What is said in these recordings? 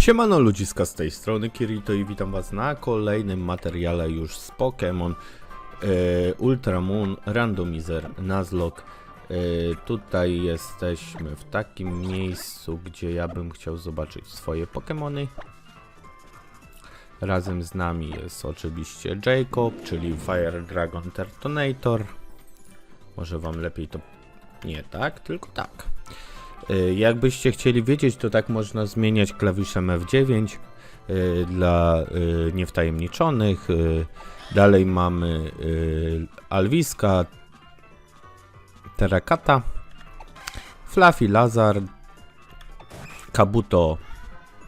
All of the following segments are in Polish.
Siemano ludziska z tej strony Kirito i witam was na kolejnym materiale już z Pokémon Moon Randomizer Nuzlocke. E, tutaj jesteśmy w takim miejscu, gdzie ja bym chciał zobaczyć swoje Pokémony. Razem z nami jest oczywiście Jacob, czyli Fire Dragon Tertonator. Może wam lepiej to nie tak, tylko tak. Y, Jakbyście chcieli wiedzieć, to tak można zmieniać klawiszem F9 y, dla y, niewtajemniczonych. Dalej mamy Alwiska, Terakata, Fluffy Lazar, Kabuto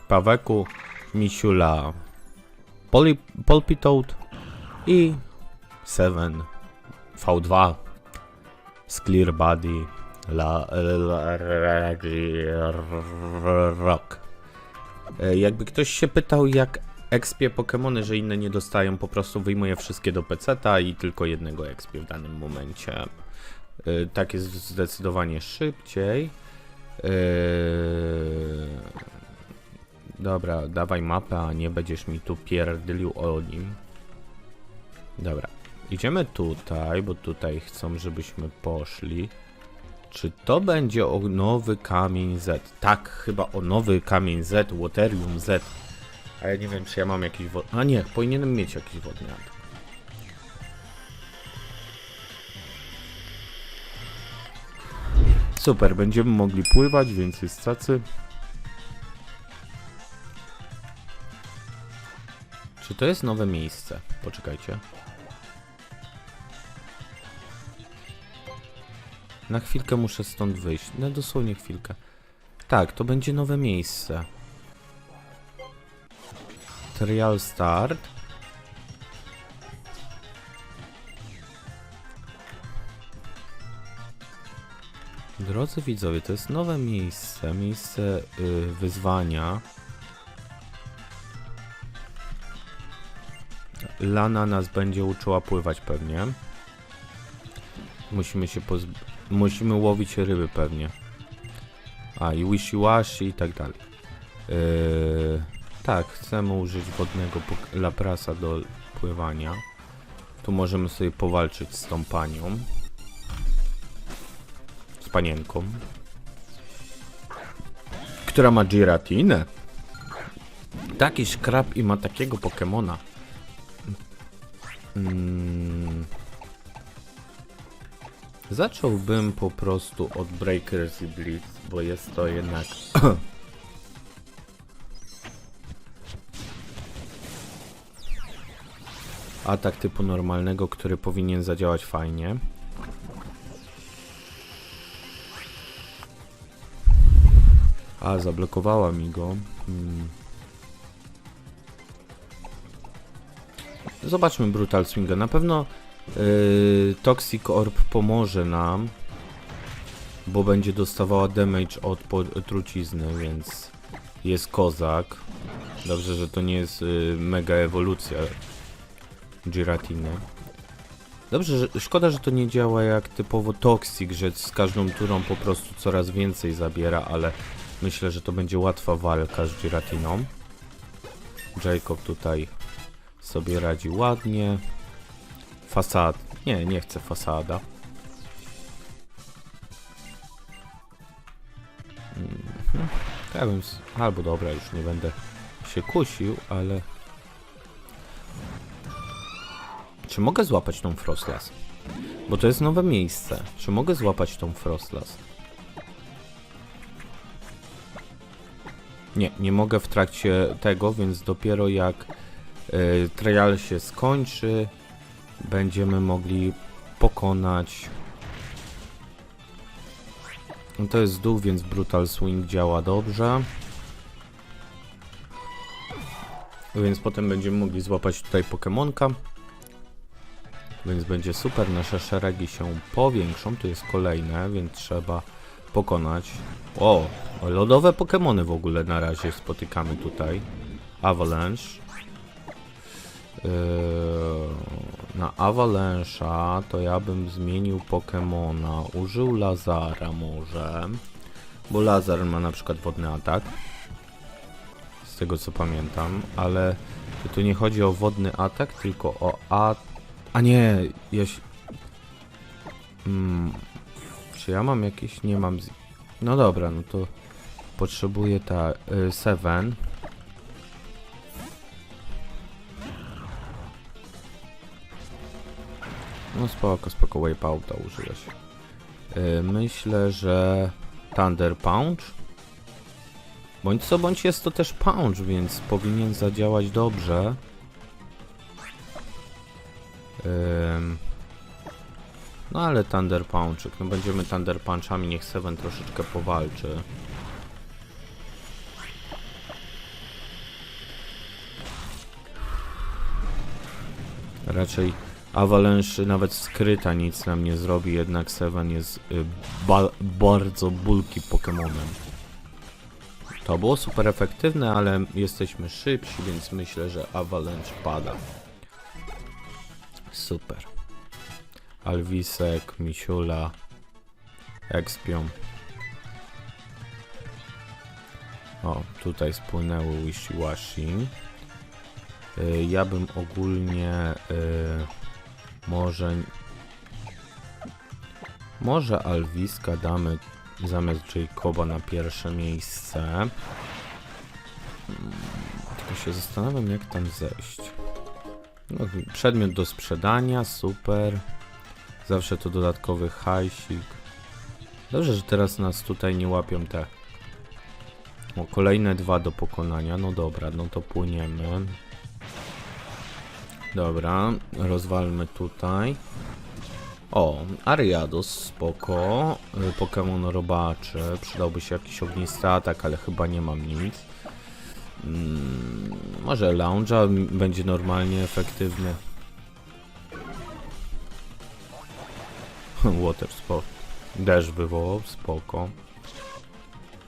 Paweku, Misiula Poli- Polpitoad i Seven V2 z Clear Body La, la, Rock. E, Jakby ktoś się pytał, jak expie Pokémony, że inne nie dostają, po prostu wyjmuję wszystkie do peceta i tylko jednego expie w danym momencie. E, Tak jest zdecydowanie szybciej. E, Dobra, dawaj mapę, a nie będziesz mi tu pierdylił o nim. Dobra, idziemy tutaj, bo tutaj chcą, żebyśmy poszli. Czy to będzie o nowy kamień Z? Tak, chyba o nowy kamień Z, Waterium Z. A ja nie wiem, czy ja mam jakiś wod... A nie, powinienem mieć jakiś wodniak. Super, będziemy mogli pływać, więc jest cacy. Czy to jest nowe miejsce? Poczekajcie. Na chwilkę muszę stąd wyjść. No dosłownie chwilkę. Tak, to będzie nowe miejsce. Trial start. Drodzy widzowie, to jest nowe miejsce. Miejsce y, wyzwania. Lana nas będzie uczyła pływać pewnie. Musimy się pozbyć. Musimy łowić ryby pewnie. A i wishy-washy i tak dalej. Yy, tak, chcemy użyć wodnego laprasa do pływania. Tu możemy sobie powalczyć z tą panią. Z panienką. Która ma Giratinę. Taki szkrab i ma takiego Pokemona. Mm. Zacząłbym po prostu od Breakers i Blitz, bo jest to jednak... Atak typu normalnego, który powinien zadziałać fajnie. A, zablokowała mi go. Hmm. Zobaczmy Brutal Swinga. Na pewno Yy, Toxic Orb pomoże nam, bo będzie dostawała damage od trucizny, więc jest kozak. Dobrze, że to nie jest yy, mega ewolucja Giratiny. Dobrze, że, szkoda, że to nie działa jak typowo Toxic, że z każdą turą po prostu coraz więcej zabiera, ale myślę, że to będzie łatwa walka z Giratiną. Jacob tutaj sobie radzi ładnie. Fasad. Nie, nie chcę fasada. Mhm. Ja bym... s- Albo dobra, już nie będę się kusił, ale... Czy mogę złapać tą Frostlas? Bo to jest nowe miejsce. Czy mogę złapać tą Frostlas? Nie, nie mogę w trakcie tego, więc dopiero jak y, trial się skończy, będziemy mogli pokonać. No to jest dół, więc Brutal Swing działa dobrze. Więc potem będziemy mogli złapać tutaj Pokemonka. Więc będzie super, nasze szeregi się powiększą. Tu jest kolejne, więc trzeba pokonać. O, lodowe Pokemony w ogóle na razie spotykamy tutaj. Avalanche. Yy, na Avalanche'a to ja bym zmienił Pokemona. Użył Lazara może. Bo Lazar ma na przykład wodny atak. z tego co pamiętam, ale tu nie chodzi o wodny atak, tylko o a... A nie, ja się... Mm, czy ja mam jakieś... Nie mam... Z... No dobra, no to potrzebuję ta... Y, seven. No spoko, spoko, wipeouta użyłeś. Y, myślę, że Thunder Punch. Bądź co bądź jest to też punch, więc powinien zadziałać dobrze. No ale Thunder Punchik, no będziemy Thunder Punchami, niech Seven troszeczkę powalczy. Raczej Avalanche nawet skryta nic nam nie zrobi, jednak Seven jest y, ba bardzo bulki Pokemonem. To było super efektywne, ale jesteśmy szybsi, więc myślę, że Avalanche pada. Super. Alwisek, Misiula, Expion. O, tutaj spłynęły Wishiwashi. Y, Ja bym ogólnie y, może może Alwiska damy zamiast Jacoba na pierwsze miejsce. Mm, Tylko się zastanawiam jak tam zejść. No, przedmiot do sprzedania, super. Zawsze to dodatkowy hajsik. Dobrze, że teraz nas tutaj nie łapią te. O, kolejne dwa do pokonania. No dobra, no to płyniemy. Dobra, rozwalmy tutaj. O, Ariados, spoko. Y, Pokémon robaczy. Przydałby się jakiś ognisty atak, ale chyba nie mam nic. Mm, może Lounge'a będzie normalnie efektywny. Water sport. Deszcz wywołał, spoko.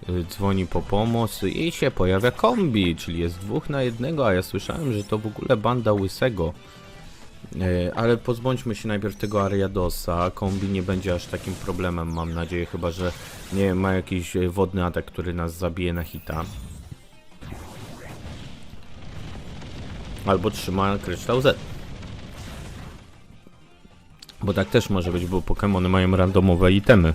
Y, Dzwoni po pomoc i się pojawia kombi, czyli jest dwóch na jednego, a ja słyszałem, że to w ogóle banda łysego. E, Ale pozbądźmy się najpierw tego Ariadosa. Kombi nie będzie aż takim problemem, mam nadzieję, chyba że nie ma jakiś e, wodny atak, który nas zabije na hita. Albo trzyma kryształ Z. Bo tak też może być, bo Pokémony mają randomowe itemy.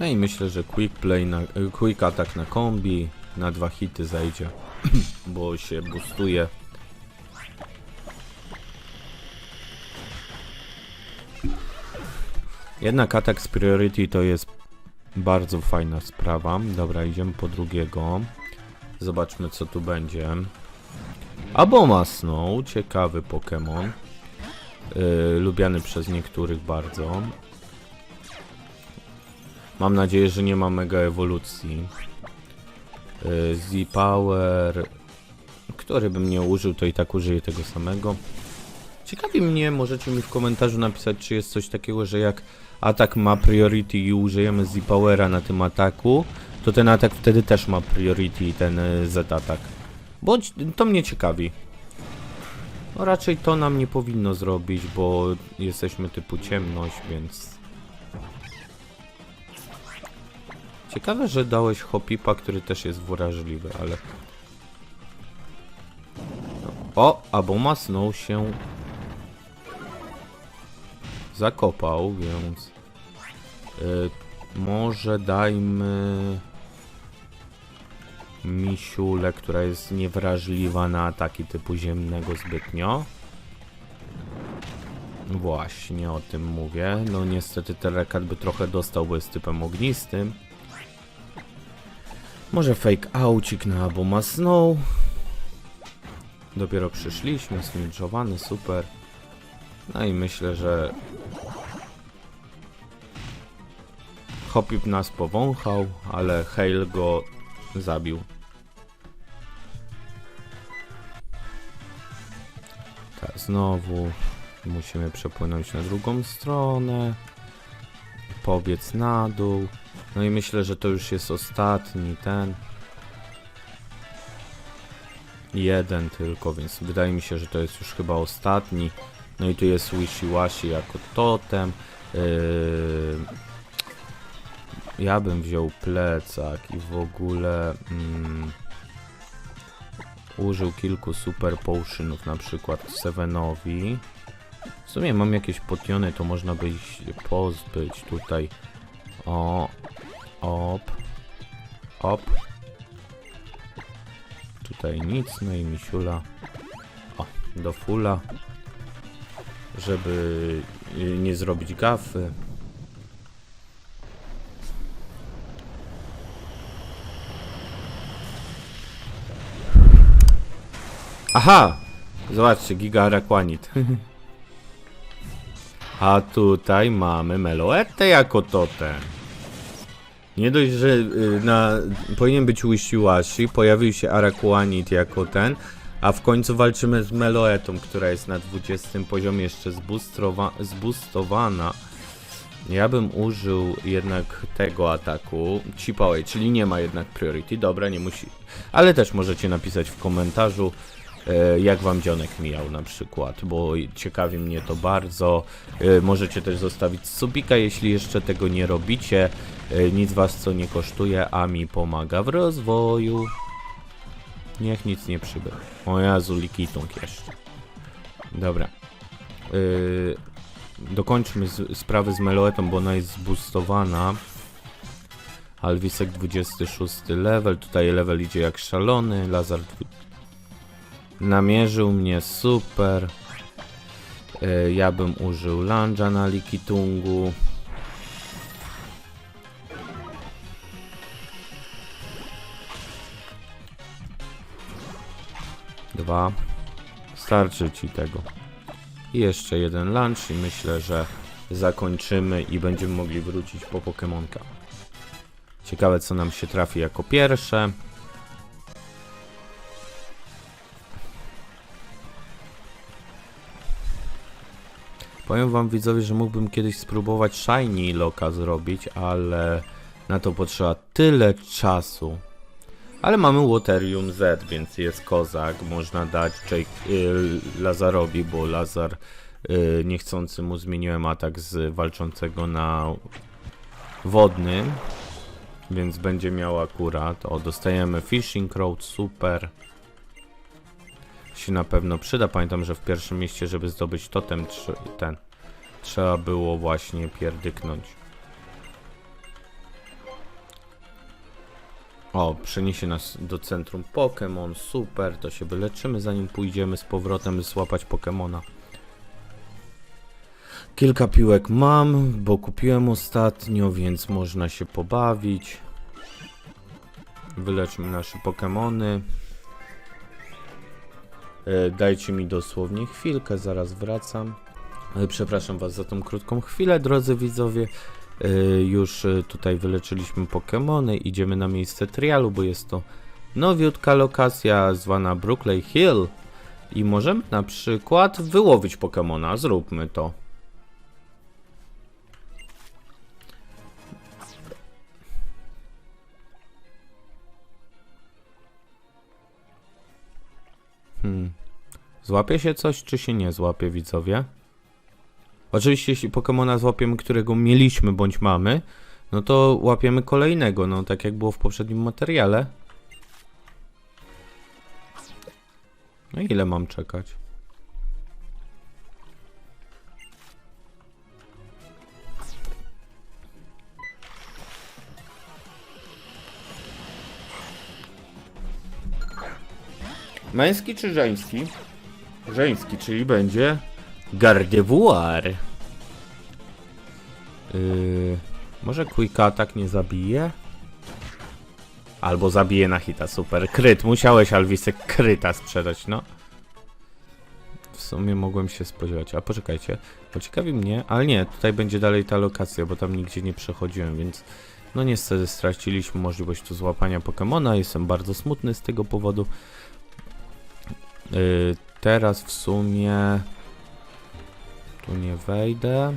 No i myślę, że quick play na, quick attack na kombi na dwa hity zajdzie, bo się boostuje. Jednak atak z priority to jest bardzo fajna sprawa. Dobra, idziemy po drugiego. Zobaczmy co tu będzie. Aboma Snow, ciekawy Pokémon. Yy, lubiany przez niektórych bardzo. Mam nadzieję, że nie ma mega ewolucji. Y, Z-Power, który bym nie użył, to i tak użyję tego samego. Ciekawi mnie, możecie mi w komentarzu napisać, czy jest coś takiego, że jak atak ma priority i użyjemy Z-Powera na tym ataku, to ten atak wtedy też ma priority, ten y, Z-atak. Bądź to mnie ciekawi. No raczej to nam nie powinno zrobić, bo jesteśmy typu ciemność, więc Ciekawe, że dałeś Hopipa, który też jest wrażliwy, ale... O, Aboma Snow się zakopał, więc... Y, może dajmy... Misiulę, która jest niewrażliwa na ataki typu ziemnego zbytnio. Właśnie o tym mówię. No niestety Terrakat by trochę dostał, bo jest typem ognistym. Może fake aucik na Aboma Snow. Dopiero przyszliśmy, smilczowany, super. No i myślę, że Hopip nas powąchał, ale Hale go zabił. Tak, znowu musimy przepłynąć na drugą stronę. Pobiec na dół. No i myślę, że to już jest ostatni ten. Jeden tylko, więc wydaje mi się, że to jest już chyba ostatni. No i tu jest Wishiwashi jako totem. Yy... Ja bym wziął plecak i w ogóle mm, użył kilku super potionów, na przykład Sevenowi. W sumie mam jakieś potiony, to można by ich pozbyć tutaj. O, op, op. Tutaj nic, no i misiula. O, do fulla. Żeby y, nie zrobić gafy. Aha! Zobaczcie, Giga Araquanid. A tutaj mamy Meloetę jako totem. Nie dość, że y, na, powinien być Wishiwashi, pojawił się Araquanid jako ten, a w końcu walczymy z Meloetą, która jest na 20 poziomie jeszcze zbustowana. Ja bym użył jednak tego ataku, Chipaway, czyli nie ma jednak priority, dobra, nie musi. Ale też możecie napisać w komentarzu, e, jak wam dzionek mijał na przykład, bo ciekawi mnie to bardzo. E, Możecie też zostawić subika, jeśli jeszcze tego nie robicie. E, Nic was co nie kosztuje, a mi pomaga w rozwoju. Niech nic nie przybywa. O Jezu, Likitung jeszcze. Dobra. Yy, dokończmy z, sprawę z Meloetą, bo ona jest zboostowana. Alwisek 26 level, tutaj level idzie jak szalony, Lazar namierzył mnie, super. Yy, ja bym użył lunge'a na Likitungu. Dwa. Starczy ci tego. I jeszcze jeden lunch i myślę, że zakończymy i będziemy mogli wrócić po Pokemonka. Ciekawe co nam się trafi jako pierwsze. Powiem wam widzowie, że mógłbym kiedyś spróbować Shiny Loka zrobić, ale na to potrzeba tyle czasu. Ale mamy Waterium Z, więc jest kozak. Można dać Jake, y, Lazarowi, bo Lazar y, niechcący mu zmieniłem atak z walczącego na wodny. Więc będzie miał akurat. O, dostajemy Fishing Road, super. Się na pewno przyda. Pamiętam, że w pierwszym mieście, żeby zdobyć totem, ten trzeba było właśnie pierdyknąć. O, przeniesie nas do centrum Pokémon, super, to się wyleczymy zanim pójdziemy z powrotem złapać Pokémona. Kilka piłek mam, bo kupiłem ostatnio, więc można się pobawić. Wyleczmy nasze Pokémony. E, Dajcie mi dosłownie chwilkę, zaraz wracam. E, Przepraszam Was za tą krótką chwilę, drodzy widzowie. E, Już e, tutaj wyleczyliśmy Pokémony, idziemy na miejsce trialu, bo jest to nowiutka lokacja zwana Brooklyn Hill. I możemy na przykład wyłowić Pokémona, zróbmy to. Hmm. Złapie się coś, czy się nie złapie, widzowie? Oczywiście, jeśli Pokemona złapiemy, którego mieliśmy bądź mamy, no to łapiemy kolejnego, no tak jak było w poprzednim materiale. No ile mam czekać? Męski czy żeński? Żeński, czyli będzie Gardevoir. Yy, może Quick Attack nie zabije? Albo zabije na hita, super. Kryt, musiałeś Alwisek kryta sprzedać, no. W sumie mogłem się spodziewać, a poczekajcie, bo ciekawi mnie, ale nie, tutaj będzie dalej ta lokacja, bo tam nigdzie nie przechodziłem, więc no niestety straciliśmy możliwość tu złapania Pokemona, jestem bardzo smutny z tego powodu. Yy, teraz w sumie tu nie wejdę.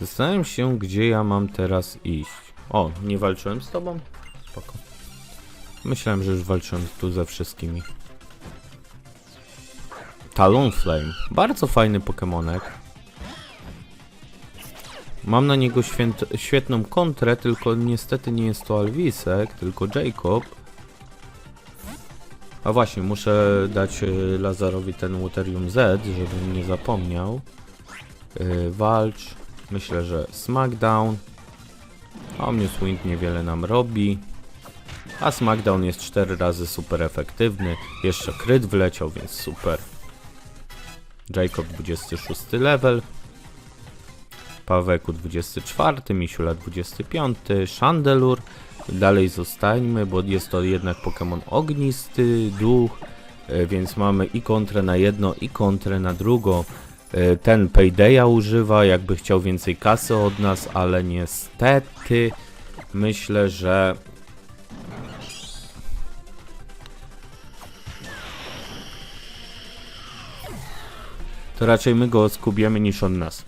Zastanawiam się, gdzie ja mam teraz iść. O, nie walczyłem z tobą? Spoko. Myślałem, że już walczyłem tu ze wszystkimi. Talonflame. Bardzo fajny Pokemonek. Mam na niego świetną kontrę, tylko niestety nie jest to Alwisek, tylko Jacob. A właśnie, muszę dać y, Lazarowi ten Waterium Z, żebym nie zapomniał. Y, walcz. Myślę, że Smackdown. A Omniswing niewiele nam robi. A Smackdown jest 4 razy super efektywny. Jeszcze kryt wleciał, więc super. Jacob 26 level. Paweku 24, Misiula 25, Chandelure. Dalej zostańmy, bo jest to jednak Pokémon ognisty, duch, e, więc mamy i kontrę na jedno, i kontrę na drugo. E, Ten Paydaya używa, jakby chciał więcej kasy od nas, ale niestety myślę, że to raczej my go skubiemy niż on nas.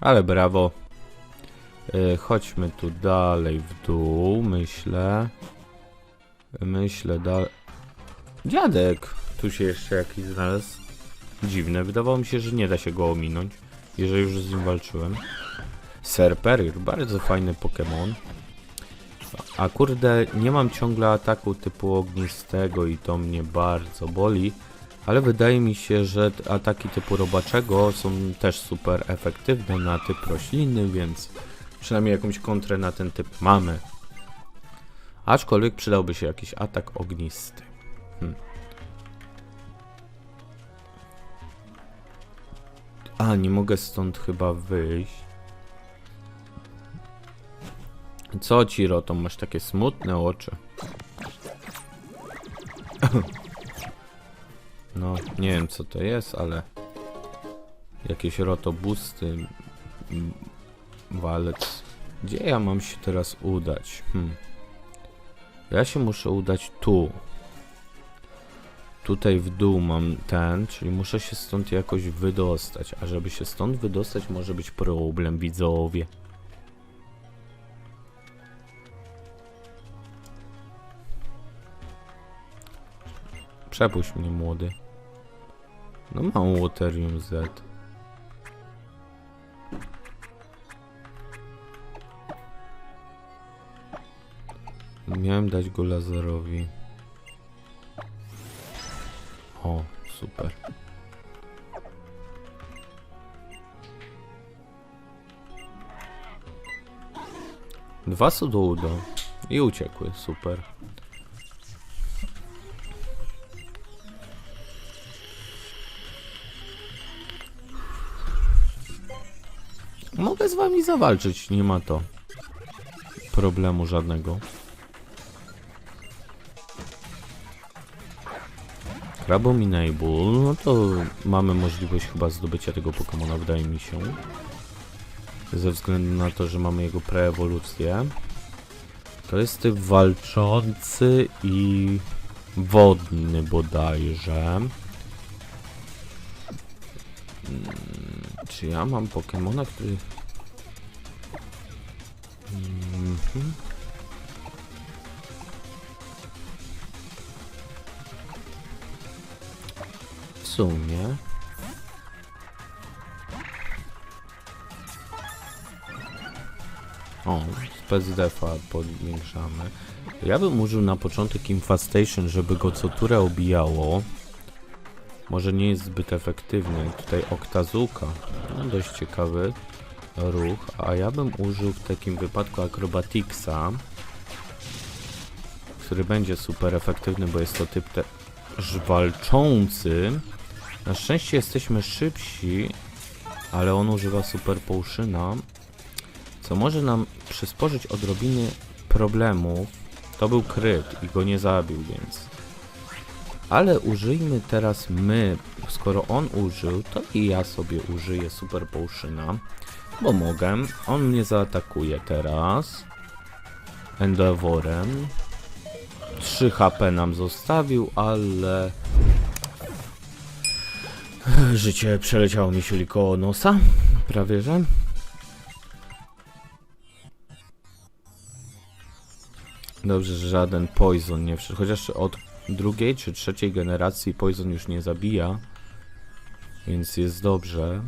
Ale brawo. E, chodźmy tu dalej w dół, myślę. Myślę dalej. Dziadek! Tu się jeszcze jakiś znalazł. Dziwne, wydawało mi się, że nie da się go ominąć, jeżeli już z nim walczyłem. Serperior, bardzo fajny Pokémon. A kurde, nie mam ciągle ataku typu ognistego i to mnie bardzo boli. Ale wydaje mi się, że ataki typu robaczego są też super efektywne na typ rośliny, więc przynajmniej jakąś kontrę na ten typ mamy. Aczkolwiek przydałby się jakiś atak ognisty. Hm. A, nie mogę stąd chyba wyjść. Co ci, Roto, masz takie smutne oczy? No, nie wiem co to jest, ale jakieś rotobusty, walec. Gdzie ja mam się teraz udać? Hmm. Ja się muszę udać tu. Tutaj w dół mam ten, czyli muszę się stąd jakoś wydostać. A żeby się stąd wydostać może być problem, widzowie. Przepuść mnie, młody. No mam Waterium Z. Miałem dać go Lazarowi. O, super. Dwa Sudoudo i uciekły, super. Mogę z wami zawalczyć, nie ma to problemu żadnego. Crabominable, no to mamy możliwość chyba zdobycia tego Pokemona, wydaje mi się. Ze względu na to, że mamy jego preewolucję. To jest typ walczący i wodny bodajże. Czy ja mam Pokemona, który... Mhm. Sumie... O, specdefa podwiększamy. Ja bym użył na początek Infestation, żeby go co turę obijało. Może nie jest zbyt efektywny. Tutaj Oktazuka. No, dość ciekawy ruch. A ja bym użył w takim wypadku Acrobaticsa. Który będzie super efektywny, bo jest to typ też walczący. Na szczęście jesteśmy szybsi, ale on używa super potiona, co może nam przysporzyć odrobiny problemów. To był kryt i go nie zabił, więc ale użyjmy teraz my, skoro on użył, to i ja sobie użyję Super Potiona, bo mogę. On mnie zaatakuje teraz. Endeavorem. 3 HP nam zostawił, ale... Życie przeleciało mi siuli koło nosa, prawie że. Dobrze, że żaden poison nie wszedł, chociaż od drugiej czy trzeciej generacji Poison już nie zabija. Więc jest dobrze.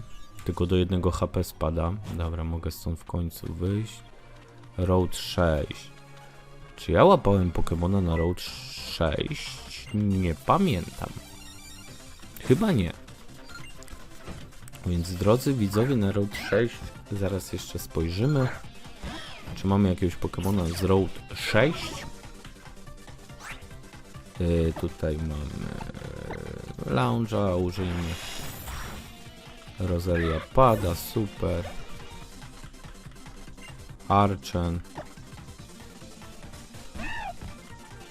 Tylko do jednego HP spada. Dobra, mogę stąd w końcu wyjść. Road 6. Czy ja łapałem Pokemona na Road 6? Nie pamiętam. Chyba nie. Więc drodzy widzowie na Road 6 zaraz jeszcze spojrzymy. Czy mamy jakiegoś Pokemona z Road 6? Yy, tutaj mamy yy, Lounge'a, użyjmy. Rosalia pada, super. Archen.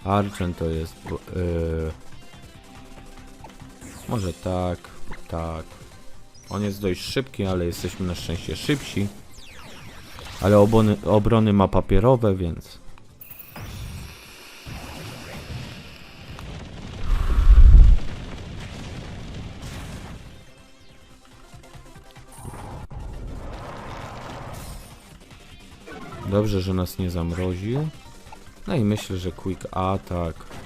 Archen to jest. Yy, może tak, tak. On jest dość szybki, ale jesteśmy na szczęście szybsi. Ale obrony, obrony ma papierowe, więc. Dobrze, że nas nie zamroził. No i myślę, że quick attack.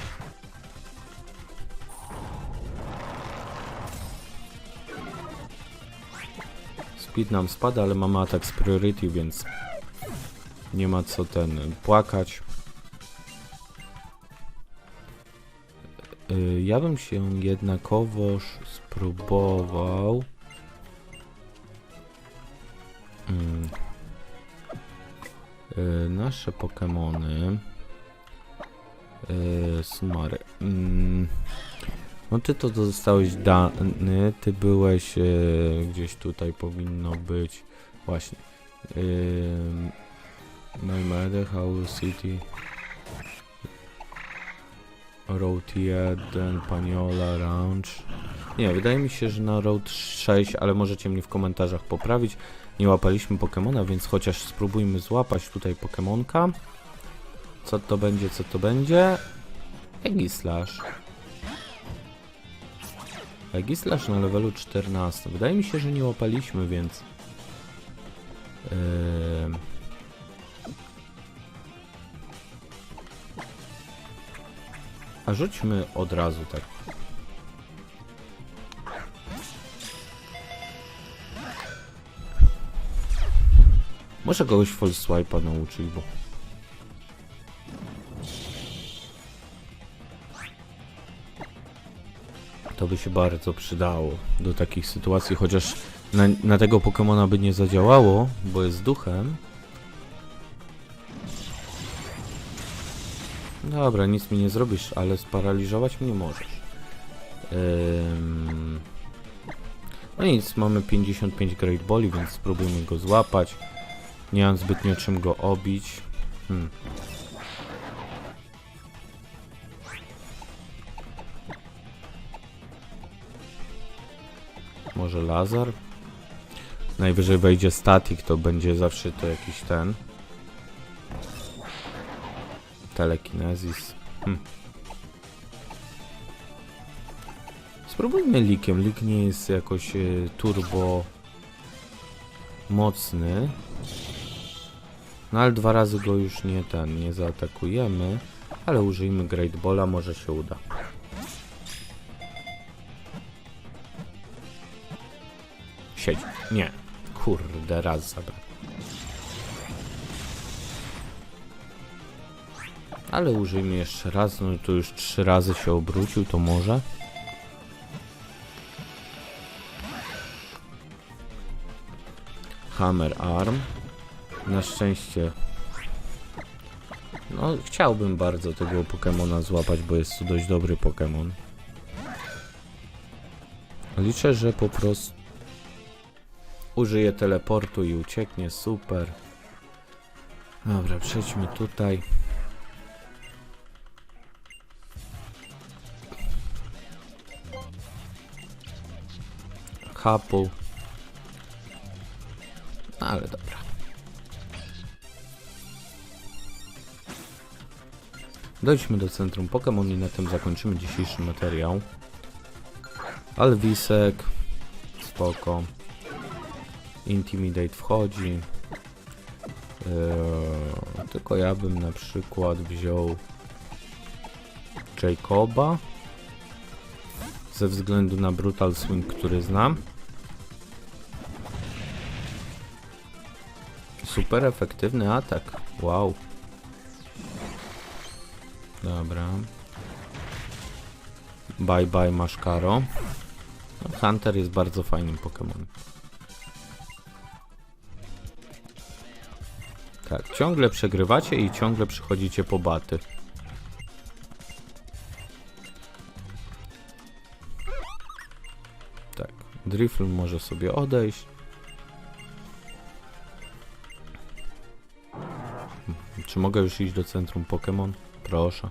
Speed nam spada, ale mamy atak z priority, więc nie ma co ten płakać. Y, Ja bym się jednakowoż spróbował. Mm. Y, Nasze Pokemony. Yy, Sumary. Mm. No ty to dostałeś dany, ty byłeś e, gdzieś tutaj powinno być właśnie. Yy, Maymede, Howl City. Road 1, Paniola, Ranch. Nie, wydaje mi się, że na Road 6, ale możecie mnie w komentarzach poprawić. Nie łapaliśmy Pokemona, więc chociaż spróbujmy złapać tutaj Pokemonka. Co to będzie, co to będzie? Egislash. Egislash na levelu 14. Wydaje mi się, że nie łapaliśmy, więc... Yy... A rzućmy od razu tak. Może kogoś false swipe'a nauczyć, bo... To by się bardzo przydało do takich sytuacji, chociaż na, na tego Pokemona by nie zadziałało, bo jest duchem. Dobra, nic mi nie zrobisz, ale sparaliżować mnie możesz. Ym... No nic, mamy 55 Great Balli, więc spróbujmy go złapać. Nie mam zbytnio czym go obić. Hmm. Może Lazar? Najwyżej wejdzie statik, to będzie zawsze to jakiś ten. Telekinezis. Hm. Spróbujmy likiem. Lik nie jest jakoś e, turbo mocny. No ale dwa razy go już nie ten, nie zaatakujemy. Ale użyjmy Great Balla, może się uda. Nie. Kurde, raz zabrał. Ale użyjmy jeszcze raz, no to już trzy razy się obrócił, to może. Hammer Arm. Na szczęście. No, chciałbym bardzo tego Pokemona złapać, bo jest to dość dobry Pokemon. Liczę, że po prostu użyje teleportu i ucieknie, super. Dobra, przejdźmy tutaj. Hapu. No, ale dobra. Dojdźmy do centrum Pokémon i na tym zakończymy dzisiejszy materiał. Alwisek. Spoko. Intimidate wchodzi. Eee, tylko ja bym na przykład wziął Jacoba. Ze względu na Brutal Swing, który znam. Super efektywny atak. Wow. Dobra. Bye bye Maszkaro. Hunter jest bardzo fajnym Pokémonem. Tak, ciągle przegrywacie i ciągle przychodzicie po baty. Tak, Drifl może sobie odejść. Czy mogę już iść do centrum Pokémon? Proszę.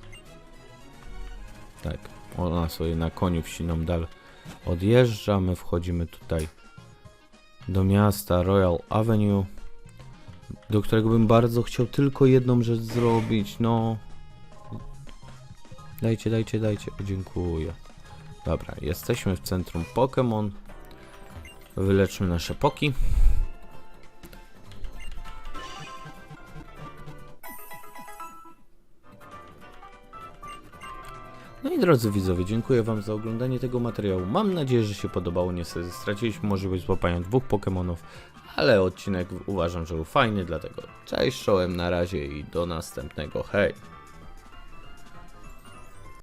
Tak, ona sobie na koniu wsiną dal odjeżdża. My wchodzimy tutaj do miasta Royal Avenue, do którego bym bardzo chciał tylko jedną rzecz zrobić. No, dajcie, dajcie, dajcie. Dziękuję. Dobra, jesteśmy w centrum Pokémon. Wyleczmy nasze poki. No i drodzy widzowie, dziękuję wam za oglądanie tego materiału. Mam nadzieję, że się podobało. Niestety straciliśmy możliwość złapania dwóch Pokémonów, ale odcinek uważam, że był fajny, dlatego cześć, czołem na razie i do następnego. Hej!